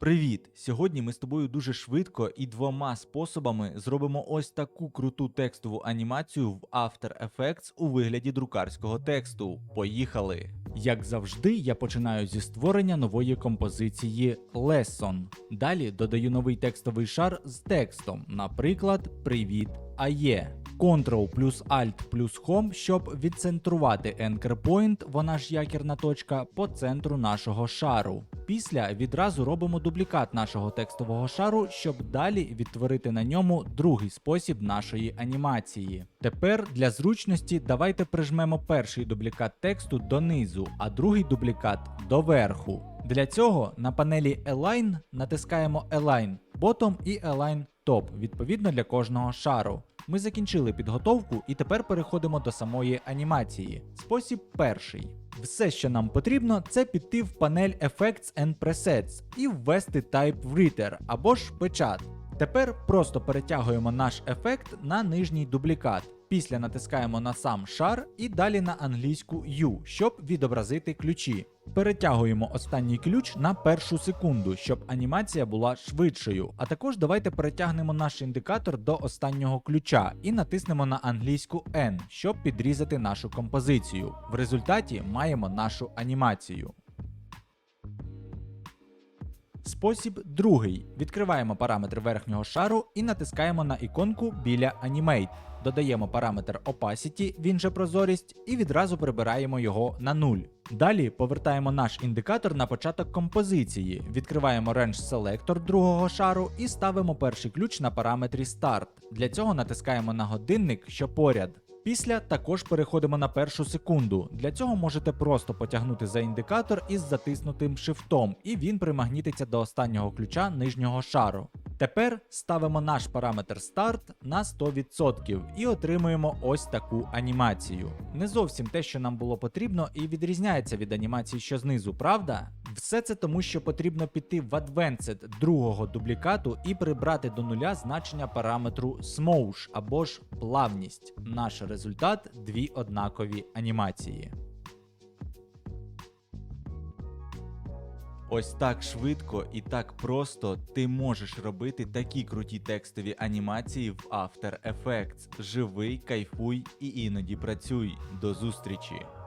Привіт! Сьогодні ми з тобою дуже швидко і двома способами зробимо ось таку круту текстову анімацію в After Effects у вигляді друкарського тексту. Поїхали! Як завжди, я починаю зі створення нової композиції Lesson. Далі додаю новий текстовий шар з текстом, наприклад, Привіт АЄ. Ctrl плюс Alt плюс Home, щоб відцентрувати Anchor Point, вона ж якірна точка, по центру нашого шару. Після відразу робимо дублікат нашого текстового шару, щоб далі відтворити на ньому другий спосіб нашої анімації. Тепер для зручності давайте прижмемо перший дублікат тексту донизу, а другий дублікат доверху. Для цього на панелі Align натискаємо Align Bottom і Align Top, відповідно для кожного шару. Ми закінчили підготовку і тепер переходимо до самої анімації. Спосіб перший. Все, що нам потрібно, це піти в панель Effects and Presets і ввести Type Writer або ж печат. Тепер просто перетягуємо наш ефект на нижній дублікат. Після натискаємо на сам шар і далі на англійську U, щоб відобразити ключі. Перетягуємо останній ключ на першу секунду, щоб анімація була швидшою. А також давайте перетягнемо наш індикатор до останнього ключа і натиснемо на англійську N, щоб підрізати нашу композицію. В результаті маємо нашу анімацію. Спосіб другий. Відкриваємо параметр верхнього шару і натискаємо на іконку біля Animate. Додаємо параметр Opacity, він же прозорість, і відразу прибираємо його на 0. Далі повертаємо наш індикатор на початок композиції, відкриваємо Range Selector другого шару і ставимо перший ключ на параметрі Start. Для цього натискаємо на годинник, що поряд. Після також переходимо на першу секунду. Для цього можете просто потягнути за індикатор із затиснутим шифтом, і він примагнітиться до останнього ключа нижнього шару. Тепер ставимо наш параметр старт на 100% і отримуємо ось таку анімацію. Не зовсім те, що нам було потрібно, і відрізняється від анімації, що знизу, правда? Все це тому, що потрібно піти в Advanced другого дублікату і прибрати до нуля значення параметру Smoosh або ж плавність. Наш результат дві однакові анімації. Ось так швидко і так просто ти можеш робити такі круті текстові анімації в After Effects. Живий, кайфуй і іноді працюй. До зустрічі!